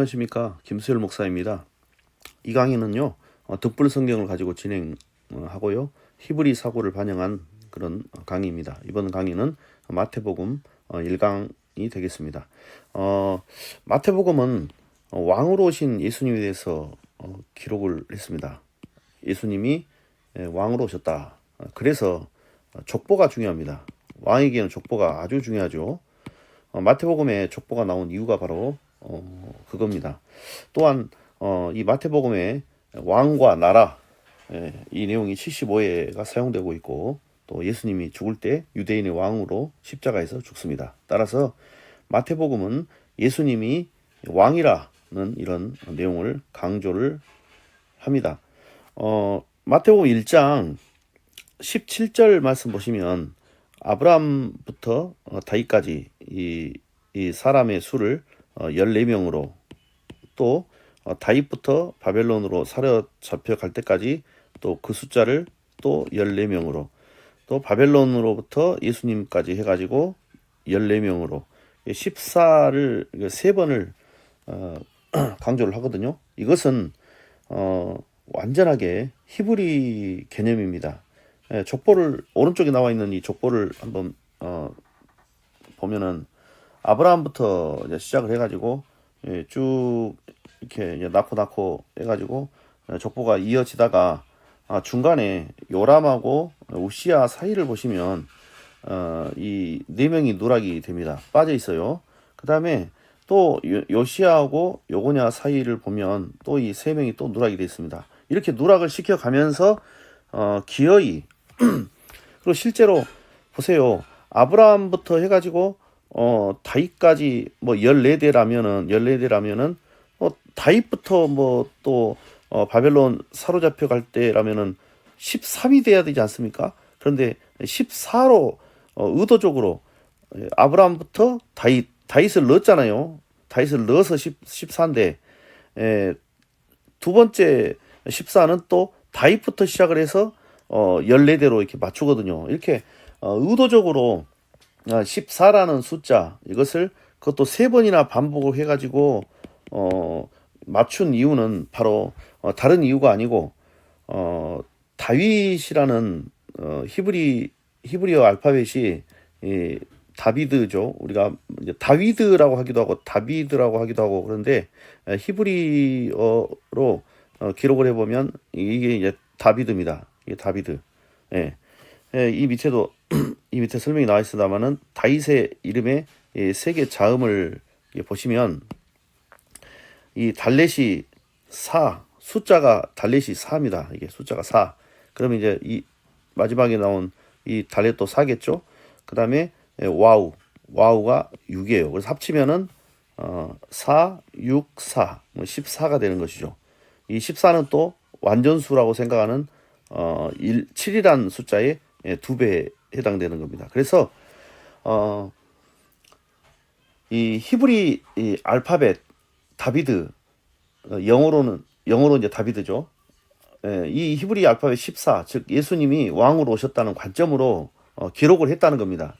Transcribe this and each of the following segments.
안녕하십니까 김수열 목사입니다. 이 강의는요 어, 득불 성경을 가지고 진행하고요 히브리 사고를 반영한 그런 강의입니다. 이번 강의는 마태복음 어, 1강이 되겠습니다. 어, 마태복음은 어, 왕으로 오신 예수님에 대해서 어, 기록을 했습니다. 예수님이 예, 왕으로 오셨다. 어, 그래서 어, 족보가 중요합니다. 왕에게는 족보가 아주 중요하죠. 어, 마태복음에 족보가 나온 이유가 바로 어, 그겁니다. 또한 어, 이 마태복음에 왕과 나라 예, 이 내용이 75회가 사용되고 있고 또 예수님이 죽을 때 유대인의 왕으로 십자가에서 죽습니다. 따라서 마태복음은 예수님이 왕이라는 이런 내용을 강조를 합니다. 어, 마태복음 1장 17절 말씀 보시면 아브라함부터 어, 다윗까지 이, 이 사람의 수를 어, 14명으로 또 어, 다윗부터 바벨론으로 사로잡혀 갈 때까지 또 그 숫자를 또 14명으로 또 바벨론으로부터 예수님까지 해가지고 14명으로 14를 세 번을 어, 강조를 하거든요. 이것은 어, 완전하게 히브리 개념입니다. 예, 족보를 오른쪽에 나와 있는 이 족보를 한번 어, 보면은 아브라함부터 이제 시작을 해가지고 예, 쭉 이렇게 이제 낳고 낳고 해가지고 어, 족보가 이어지다가 아, 중간에 요람하고 우시아 사이를 보시면 어, 이 네 명이 누락이 됩니다. 빠져 있어요. 그 다음에 또 요- 요시아하고 요고냐 사이를 보면 또 이 세 명이 또 누락이 되어 있습니다. 이렇게 누락을 시켜가면서 어, 기어이 그리고 실제로 보세요. 아브라함부터 해가지고 어 다윗까지 뭐 14대라면은 14대라면은 어 다윗부터 뭐 또 어, 바벨론 사로잡혀 갈 때라면은 13이 돼야 되지 않습니까? 그런데 14로 어, 의도적으로 예, 아브라함부터 다윗 다윗을 넣었잖아요. 다윗을 넣어서 10, 14인데 에, 두 번째 14는 또 다윗부터 시작을 해서 어 14대로 이렇게 맞추거든요. 이렇게 어, 의도적으로 아, 14라는 숫자 이것을 그것도 세 번이나 반복을 해가지고 어 맞춘 이유는 바로 어, 다른 이유가 아니고 어 다윗이라는 어 히브리 히브리어 알파벳이 이 다비드죠. 우리가 다위드라고 하기도 하고 다비드라고 하기도 하고 그런데 에, 히브리어로 어, 기록을 해보면 이게 이제 다비드입니다. 이게 다비드. 예. 예, 이 밑에도 이 밑에 설명이 나와 있습니다만은 다윗의 이름에 이 세계 자음을 이렇게 보시면 이 달렛이 4 숫자가 달렛이 4입니다. 이게 숫자가 4. 그러면 이제 이 마지막에 나온 이 달렛도 4겠죠. 그 다음에 예, 와우 와우가 6이에요. 그래서 합치면은 어, 4, 6, 4, 뭐 14가 되는 것이죠. 이 14는 또 완전수라고 생각하는 어, 1, 7이란 숫자의 예, 두 배에 해당되는 겁니다. 그래서 어, 이 히브리 이 알파벳 다비드 어, 영어로는 영어로 이제 다비드죠. 예, 이 히브리 알파벳 14, 즉 예수님이 왕으로 오셨다는 관점으로 어, 기록을 했다는 겁니다.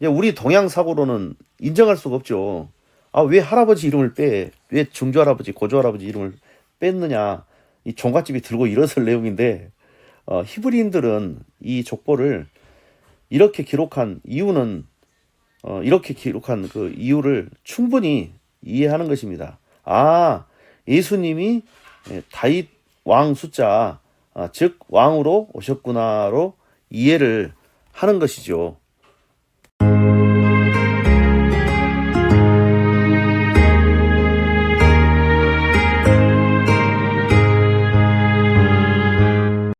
이제 우리 동양 사고로는 인정할 수가 없죠. 아, 왜 할아버지 이름을 빼? 왜 중조 할아버지, 고조 할아버지 이름을 뺐느냐? 이 종갓집이 들고 일어설 내용인데 어, 히브리인들은 이 족보를 이렇게 기록한 이유는 어, 이렇게 기록한 그 이유를 충분히 이해하는 것입니다. 아, 예수님이 예, 다윗 왕 숫자, 아, 즉 왕으로 오셨구나로 이해를 하는 것이죠.